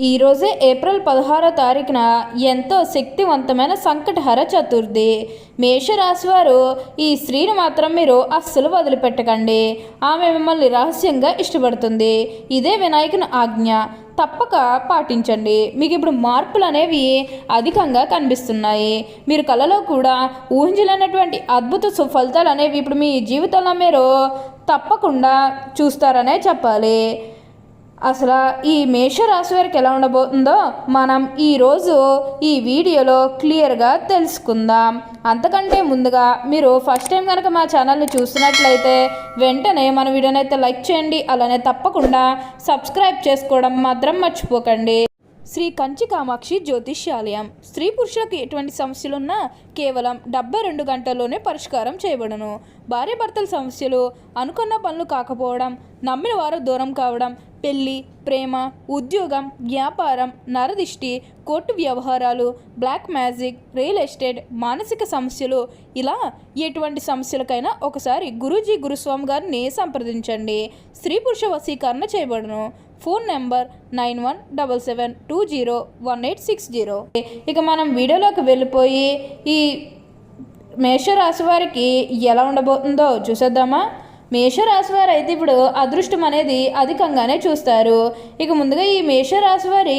ఈరోజే ఏప్రిల్ పదహారో తారీఖున ఎంతో శక్తివంతమైన సంకటహర చతుర్థి. మేషరాశి వారు ఈ స్త్రీని మాత్రం మీరు అస్సలు వదిలిపెట్టకండి. ఆమె మిమ్మల్ని రహస్యంగా ఇష్టపడుతుంది. ఇదే వినాయకుని ఆజ్ఞ. తప్పక పాటించండి. మీకు ఇప్పుడు మార్పులు అనేవి అధికంగా కనిపిస్తున్నాయి. మీరు కళలో కూడా ఊహించలేనటువంటి అద్భుత సుఫలితాలు అనేవి ఇప్పుడు మీ జీవితంలో మీరు తప్పకుండా చూస్తారనే చెప్పాలి. అసలు ఈ మేషరాశి వారికి ఎలా ఉండబోతుందో మనం ఈరోజు ఈ వీడియోలో క్లియర్గా తెలుసుకుందాం. అంతకంటే ముందుగా మీరు ఫస్ట్ టైం కనుక మా ఛానల్ని చూస్తున్నట్లయితే వెంటనే మన వీడియోని అయితే లైక్ చేయండి అలానే తప్పకుండా సబ్స్క్రైబ్ చేసుకోవడం మాత్రం మర్చిపోకండి. శ్రీ కంచి కామాక్షి జ్యోతిష్యాలయం. స్త్రీ పురుషులకు ఎటువంటి సమస్యలున్నా కేవలం డెబ్బై రెండు గంటల్లోనే పరిష్కారం చేయబడును. భార్యాభర్తల సమస్యలు అనుకున్న పనులు కాకపోవడం నమ్మిన వారు దూరం కావడం పెళ్ళి ప్రేమ ఉద్యోగం వ్యాపారం నరదిష్టి కోర్టు వ్యవహారాలు బ్లాక్ మ్యాజిక్ రియల్ ఎస్టేట్ మానసిక సమస్యలు. ఇలా ఎటువంటి సమస్యలకైనా ఒకసారి గురూజీ గురుస్వామి గారిని సంప్రదించండి. స్త్రీ పురుష వశీకరణ చేయబడును. Phone number nine one double seven two zero one eight six zero. ఇక మనం వీడియోలోకి వెళ్ళిపోయి ఈ మేషరాశి వారికి ఎలా ఉండబోతుందో చూసేద్దామా? మేషరాశి వారు అయితే ఇప్పుడు అదృష్టం అనేది అధికంగానే చూస్తారు. ఇక ముందుగా ఈ మేషరాశి వారి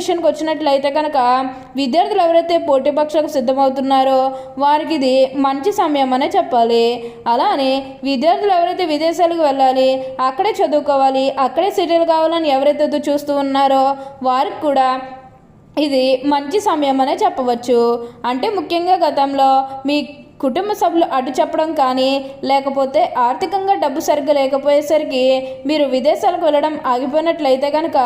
విషయానికి వచ్చినట్లయితే కనుక విద్యార్థులు ఎవరైతే పోటీ పక్షాలకు సిద్ధమవుతున్నారో వారికి ఇది మంచి సమయం అనే చెప్పాలి. అలానే విద్యార్థులు ఎవరైతే విదేశాలకు వెళ్ళాలి అక్కడే చదువుకోవాలి అక్కడే సెటిల్ కావాలని ఎవరైతే చూస్తూ ఉన్నారో వారికి కూడా ఇది మంచి సమయం అనే చెప్పవచ్చు. అంటే ముఖ్యంగా గతంలో మీ కుటుంబ సభ్యులు అడ్డు చెప్పడం కానీ లేకపోతే ఆర్థికంగా డబ్బు సరిగ్గా లేకపోయేసరికి మీరు విదేశాలకు వెళ్ళడం ఆగిపోయినట్లయితే కనుక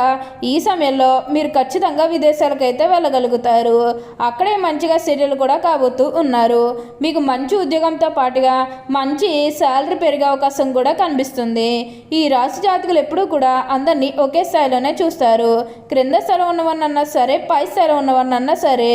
ఈ సమయంలో మీరు ఖచ్చితంగా విదేశాలకు అయితే వెళ్ళగలుగుతారు. అక్కడే మంచిగా సెటిల్ కూడా కాబోతూ ఉన్నారు. మీకు మంచి ఉద్యోగంతో పాటుగా మంచి శాలరీ పెరిగే అవకాశం కూడా కనిపిస్తుంది. ఈ రాశి జాతకులు ఎప్పుడూ కూడా అందరినీ ఒకే స్థాయిలోనే చూస్తారు. క్రింద స్థలం ఉన్నవన్నన్నా సరే పై స్థలం ఉన్నవన్నన్నా సరే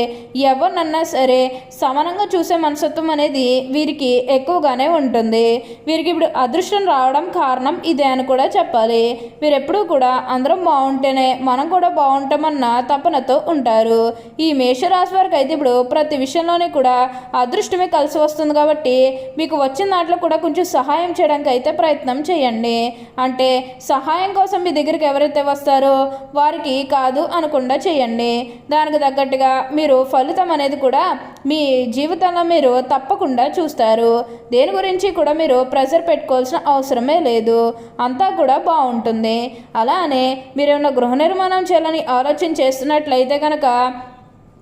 ఎవరినన్నా సరే సమానంగా చూసే మనసత్వం అనేది వీరికి ఎక్కువగానే ఉంటుంది. వీరికి ఇప్పుడు అదృష్టం రావడం కారణం ఇదే అని కూడా చెప్పాలి. వీరు ఎప్పుడూ కూడా అందరం బాగుంటేనే మనం కూడా బాగుంటామన్న తపనతో ఉంటారు. ఈ మేషరాశి వారికి అయితే ఇప్పుడు ప్రతి విషయంలోనే కూడా అదృష్టమే కలిసి వస్తుంది కాబట్టి మీకు వచ్చిన దాంట్లో కూడా కొంచెం సహాయం చేయడానికి అయితే ప్రయత్నం చేయండి. అంటే సహాయం కోసం మీ దగ్గరికి ఎవరైతే వస్తారో వారికి కాదు అనకుండా చేయండి. దానికి తగ్గట్టుగా మీరు ఫలితం అనేది కూడా మీ జీవితంలో మీరు తప్పకుండా చూస్తారు. దేని గురించి కూడా మీరు ప్రెజర్ పెట్టుకోవాల్సిన అవసరమే లేదు. అంతా కూడా బాగుంటుంది. అలానే మీరు ఏమైనా గృహ నిర్మాణం చేయాలని ఆలోచన చేస్తున్నట్లయితే కనుక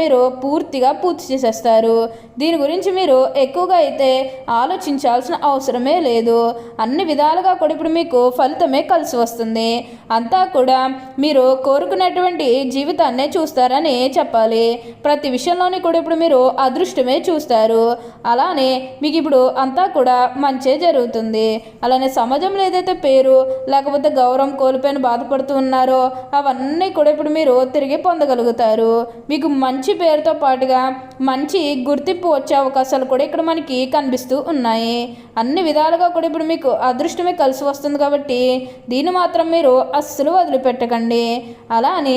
మీరు పూర్తిగా పూర్తి చేసేస్తారు. దీని గురించి మీరు ఎక్కువగా అయితే ఆలోచించాల్సిన అవసరమే లేదు. అన్ని విధాలుగా కూడా ఇప్పుడు మీకు ఫలితమే కలిసి వస్తుంది. అంతా కూడా మీరు కోరుకున్నటువంటి జీవితాన్నే చూస్తారని చెప్పాలి. ప్రతి విషయంలోని కూడా ఇప్పుడు మీరు అదృష్టమే చూస్తారు. అలానే మీకు ఇప్పుడు అంతా కూడా మంచే జరుగుతుంది. అలానే సమాజంలో ఏదైతే పేరు లేకపోతే గౌరవం కోల్పోయిన బాధపడుతూ ఉన్నారో అవన్నీ కూడా ఇప్పుడు మీరు తిరిగి పొందగలుగుతారు. మీకు మంచి మంచి పేరుతో పాటుగా మంచి గుర్తింపు వచ్చే అవకాశాలు కూడా ఇక్కడ మనకి కనిపిస్తూ ఉన్నాయి. అన్ని విధాలుగా కూడా ఇప్పుడు మీకు అదృష్టమే కలిసి వస్తుంది కాబట్టి దీన్ని మాత్రం మీరు అస్సలు వదిలిపెట్టకండి. అలా అని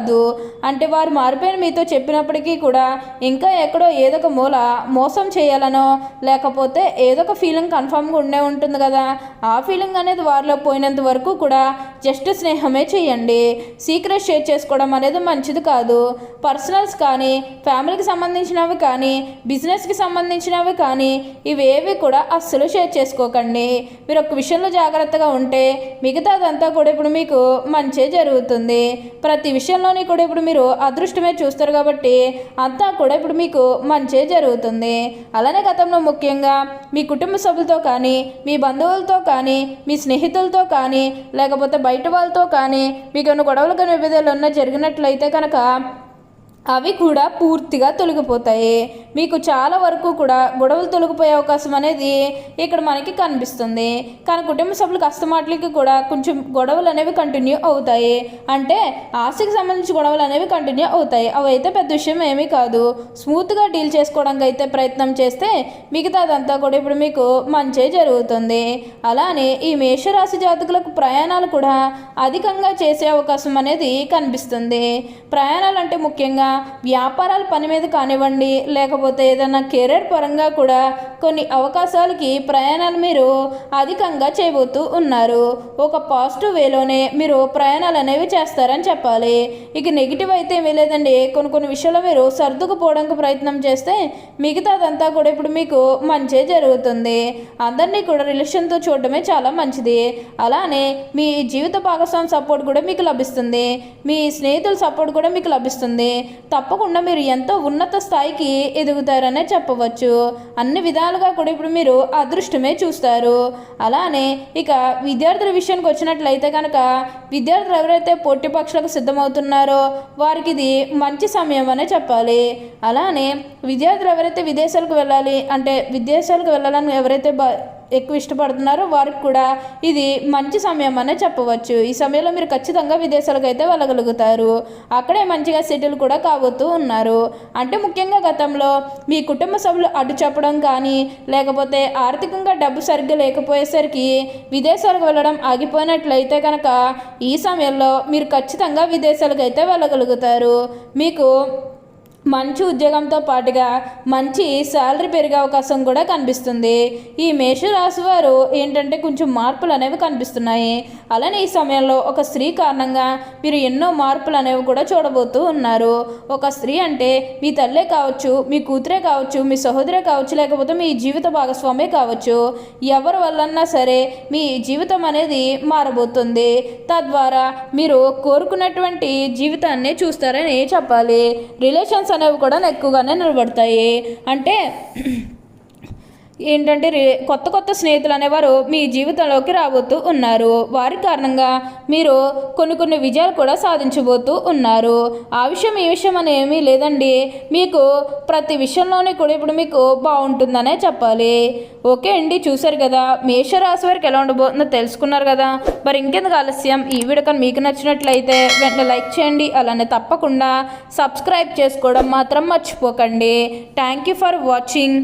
అంటే వారు మారిపోయిన మీతో చెప్పినప్పటికీ కూడా ఇంకా ఎక్కడో ఏదో ఒక మూల మోసం చేయాలనో లేకపోతే ఏదో ఒక ఫీలింగ్ కన్ఫామ్గా ఉండే ఉంటుంది కదా. ఆ ఫీలింగ్ అనేది వారిలో పోయినంత వరకు కూడా జస్ట్ స్నేహమే చేయండి. సీక్రెట్ షేర్ చేసుకోవడం అనేది మంచిది కాదు. పర్సనల్స్ కానీ ఫ్యామిలీకి సంబంధించినవి కానీ బిజినెస్కి సంబంధించినవి కానీ ఇవేవి కూడా అస్సలు షేర్ చేసుకోకండి. మీరు ఒక విషయంలో జాగ్రత్తగా ఉంటే మిగతాదంతా కూడా ఇప్పుడు మీకు మంచే జరుగుతుంది. ప్రతి విషయంలోని కూడా ఇప్పుడు మీరు అదృష్టమే చూస్తారు కాబట్టి అంతా కూడా ఇప్పుడు మీకు మంచే జరుగుతుంది. అలానే గతంలో ముఖ్యంగా మీ కుటుంబ సభ్యులతో కానీ మీ బంధువులతో కానీ మీ స్నేహితులతో కానీ లేకపోతే బయట వాళ్ళతో కానీ మీకు ఏమైనా గొడవలు కానీ విభేదాలు ఉన్న జరిగినట్లయితే కనుక అవి కూడా పూర్తిగా తొలగిపోతాయి. మీకు చాలా వరకు కూడా గొడవలు తొలగిపోయే అవకాశం అనేది ఇక్కడ మనకి కనిపిస్తుంది. కానీ కుటుంబ సభ్యులకు అస్తమాట్లకి కూడా కొంచెం గొడవలు అనేవి కంటిన్యూ అవుతాయి. అంటే ఆస్తికి సంబంధించి గొడవలు అనేవి కంటిన్యూ అవుతాయి. అవి అయితే పెద్ద విషయం ఏమీ కాదు. స్మూత్గా డీల్ చేసుకోవడానికి అయితే ప్రయత్నం చేస్తే మిగతాదంతా కూడా ఇప్పుడు మీకు మంచి జరుగుతుంది. అలానే ఈ మేషరాశి జాతకులకు ప్రయాణాలు కూడా అధికంగా చేసే అవకాశం అనేది కనిపిస్తుంది. ప్రయాణాలు అంటే ముఖ్యంగా వ్యాపారాల పని మీద కానివ్వండి లేకపోతే ఏదైనా కెరీర్ పరంగా కూడా కొన్ని అవకాశాలకి ప్రయాణాలు మీరు అధికంగా చేయబోతూ ఉన్నారు. ఒక పాజిటివ్ వేలోనే మీరు ప్రయాణాలు అనేవి చేస్తారని చెప్పాలి. ఇక నెగిటివ్ అయితే ఏమీ లేదండి. కొన్ని కొన్ని విషయాల్లో మీరు సర్దుకుపోవడానికి ప్రయత్నం చేస్తే మిగతాదంతా కూడా ఇప్పుడు మీకు మంచే జరుగుతుంది. అందరినీ కూడా రిలేషన్తో చూడడమే చాలా మంచిది. అలానే మీ జీవిత భాగస్వామి సపోర్ట్ కూడా మీకు లభిస్తుంది. మీ స్నేహితుల సపోర్ట్ కూడా మీకు లభిస్తుంది. తప్పకుండా మీరు ఎంతో ఉన్నత స్థాయికి ఎదుగుతారనే చెప్పవచ్చు. అన్ని విధాలుగా కూడా ఇప్పుడు మీరు అదృష్టమే చూస్తారు. అలానే ఇక విద్యార్థుల విషయానికి వచ్చినట్లయితే కనుక విద్యార్థులు ఎవరైతే పోటీ పక్షులకు సిద్ధమవుతున్నారో వారికి ఇది మంచి సమయం అనే చెప్పాలి. అలానే విద్యార్థులు ఎవరైతే విదేశాలకు వెళ్ళాలి అంటే విదేశాలకు వెళ్ళాలని ఎవరైతే ఎక్కువ ఇష్టపడుతున్నారో వారికి కూడా ఇది మంచి సమయం అనే చెప్పవచ్చు. ఈ సమయంలో మీరు ఖచ్చితంగా విదేశాలకు అయితే వెళ్ళగలుగుతారు. అక్కడే మంచిగా సెటిల్ కూడా కాబోతూ ఉన్నారు. అంటే ముఖ్యంగా గతంలో మీ కుటుంబ సభ్యులు అడ్డు చెప్పడం కానీ లేకపోతే ఆర్థికంగా డబ్బు సరిగ్గా లేకపోయేసరికి విదేశాలకు వెళ్ళడం ఆగిపోయినట్లయితే కనుక ఈ సమయంలో మీరు ఖచ్చితంగా విదేశాలకు అయితే వెళ్ళగలుగుతారు. మీకు మంచి ఉద్యోగంతో పాటుగా మంచి శాలరీ పెరిగే అవకాశం కూడా కనిపిస్తుంది. ఈ మేషరాశి వారు ఏంటంటే కొంచెం మార్పులు అనేవి కనిపిస్తున్నాయి. అలానే ఈ సమయంలో ఒక స్త్రీ కారణంగా మీరు ఎన్నో మార్పులు అనేవి కూడా చూడబోతూ ఉన్నారు. ఒక స్త్రీ అంటే మీ తల్లే కావచ్చు మీ కూతురే కావచ్చు మీ సహోదరే కావచ్చు లేకపోతే మీ జీవిత భాగస్వామే కావచ్చు. ఎవరి వల్లన్నా సరే మీ జీవితం అనేది మారబోతుంది. తద్వారా మీరు కోరుకున్నటువంటి జీవితాన్ని చూస్తారని చెప్పాలి. రిలేషన్స్ అనేవి కూడా ఎక్కువగానే నిలబడతాయి. అంటే ఏంటంటే కొత్త కొత్త స్నేహితులు అనేవారు మీ జీవితంలోకి రాబోతూ ఉన్నారు. వారి కారణంగా మీరు కొన్ని కొన్ని విజయాలు కూడా సాధించబోతూ ఉన్నారు. ఆ విషయం ఈ విషయం అని ఏమీ లేదండి. మీకు ప్రతి విషయంలోనే కూడా ఇప్పుడు మీకు బాగుంటుందనే చెప్పాలి. ఓకే అండి చూశారు కదా. మేషరాశి వారికి ఎలా ఉండబోతుందో తెలుసుకున్నారు కదా. మరి ఇంకెందుకు ఆలస్యం? ఈ వీడియో కానీ మీకు నచ్చినట్లయితే వెంటనే లైక్ చేయండి. అలానే తప్పకుండా సబ్స్క్రైబ్ చేసుకోవడం మాత్రం మర్చిపోకండి. Thank you for watching